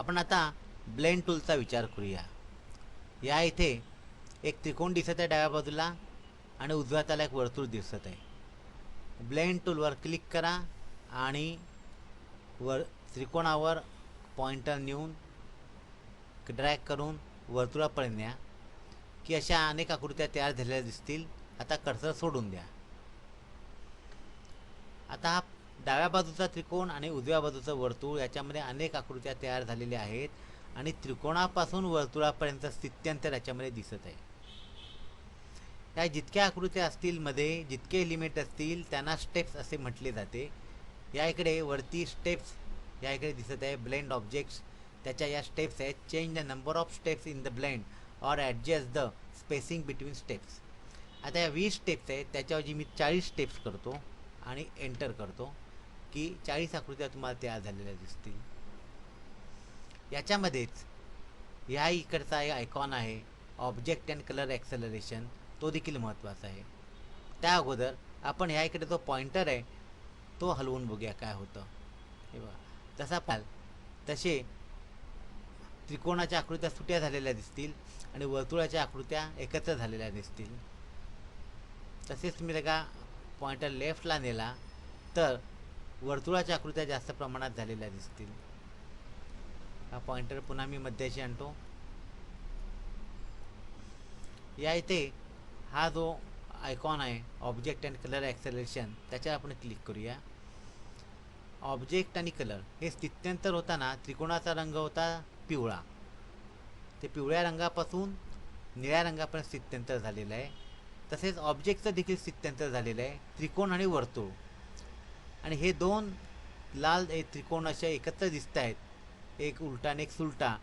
आपण आता ब्लेंड टूलचा विचार करूया. या इथे एक त्रिकोण दिसत आहे डाव्या बाजूला आणि उजव्या त्याला एक वर्तुळ दिसत आहे. ब्लेंड टूलवर क्लिक करा आणि वर त्रिकोणावर पॉइंटर नेऊन ड्रॅग करून वर्तुळापर्यंत न्या की अशा अनेक आकृत्या तयार झालेल्या दिसतील. आता कर्सर सोडून द्या. आता हा डाव्या बाजूचा त्रिकोण आणि उजव्या बाजूचं वर्तुळ याच्यामध्ये अनेक आकृत्या तयार झालेल्या आहेत आणि त्रिकोणापासून वर्तुळापर्यंत स्थित्यंतर याच्यामध्ये दिसत आहे. या जितक्या आकृत्या असतील मध्ये जितके लिमिट असतील त्यांना स्टेप्स असे म्हटले जाते. या इकडे वरती स्टेप्स या इकडे दिसत आहे ब्लेंड ऑब्जेक्ट्स. त्याच्या या स्टेप्स आहेत change the number of steps in the blend or adjust the spacing between steps. आता या वीस स्टेप्स आहेत त्याच्याऐवजी मी चाळीस स्टेप्स करतो आणि एंटर करतो. की चाळीस आकृत्या तुम्हाला तयार झालेल्या दिसतील. याच्यामध्येच ह्या इकडचा एक आयकॉन आहे ऑब्जेक्ट अँड कलर ॲक्सेलरेशन तो देखील महत्त्वाचा आहे. त्या अगोदर आपण ह्या इकडे जो पॉइंटर आहे तो हलवून बघूया काय होतं. हे बघा. तसा पाल तसे त्रिकोणाच्या आकृत्या सुट्या झालेल्या दिसतील आणि वर्तुळाच्या आकृत्या एकत्र झालेल्या दिसतील. तसेच तुम्ही का पॉइंटर लेफ्टला नेला तर वर्तुळाच्या आकृत्या जास्त प्रमाणात झालेल्या दिसतील. हा पॉइंटर पुन्हा मी मध्याशी आणतो. या इथे हा जो आयकॉन आहे ऑब्जेक्ट अँड कलर ॲक्सेलेशन त्याच्यावर आपण क्लिक करूया. ऑब्जेक्ट आणि कलर हे स्थित्यंतर होताना त्रिकोणाचा रंग होता पिवळा. ते पिवळ्या रंगापासून निळ्या रंगापर्यंत स्थित्यंतर झालेलं आहे. तसेच ऑब्जेक्टचं देखील स्थित्यंतर झालेलं आहे त्रिकोण आणि वर्तुळ. आणि हे दोन लाल त्रिकोण अशा एकत्र दिसत आहेत. एक उलटा आणि एक सुलटा.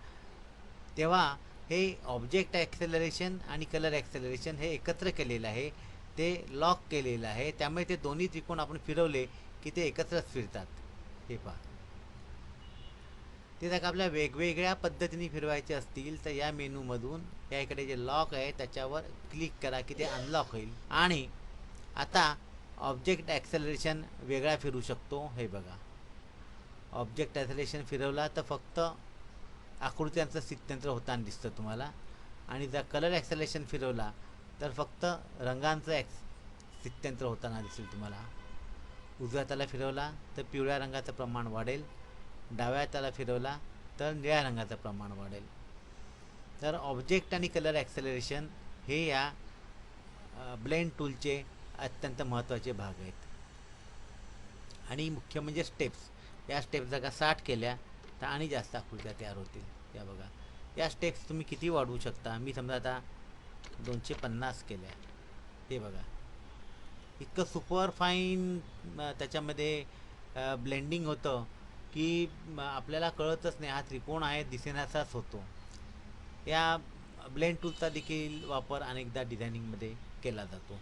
तेव्हा हे ऑब्जेक्ट ॲक्सेलरेशन आणि कलर ॲक्सेलरेशन हे एकत्र केलेलं आहे. ते लॉक केलेलं आहे. त्यामुळे ते दोन्ही त्रिकोण आपण फिरवले की ते एकत्रच फिरतात. हे पहा. ते जर का आपल्या वेगवेगळ्या पद्धतीने फिरवायचे असतील तर या मेनूमधून या इकडे जे लॉक आहे त्याच्यावर क्लिक करा की ते अनलॉक होईल. आणि आता ऑब्जेक्ट ॲक्सेलरेशन वेगळा फिरू शकतो हे बघा. ऑब्जेक्ट ॲक्सेलरेशन फिरवला तर फक्त आकृत्यांचं स्थित्यंतर होताना दिसतं तुम्हाला. आणि जर कलर ॲक्सेलरेशन फिरवला तर फक्त रंगांचं ॲक्स स्थित्यंतर होताना दिसेल तुम्हाला. उजव्या हाताला फिरवला तर पिवळ्या रंगाचं प्रमाण वाढेल. डाव्या हाताला फिरवला तर निळ्या रंगाचं प्रमाण वाढेल. तर ऑब्जेक्ट आणि कलर ॲक्सेलरेशन हे या ब्लेंड टूलचे अत्यंत महत्त्वाचे भाग आहेत. आणि मुख्य म्हणजे स्टेप्स या स्टेप्स जर का साठ केल्या तर आणि जास्त आकृत्या तयार होतील. या बघा. या स्टेप्स तुम्ही किती वाढवू शकता? मी समजा आता दोनशे पन्नास केल्या. हे बघा. इतकं सुपर फाईन त्याच्यामध्ये ब्लेंडिंग होतं की आपल्याला कळतच नाही. हा त्रिकोण आहे दिसेनासाच होतो. या ब्लेंड टूलचा देखील वापर अनेकदा डिझायनिंगमध्ये केला जातो.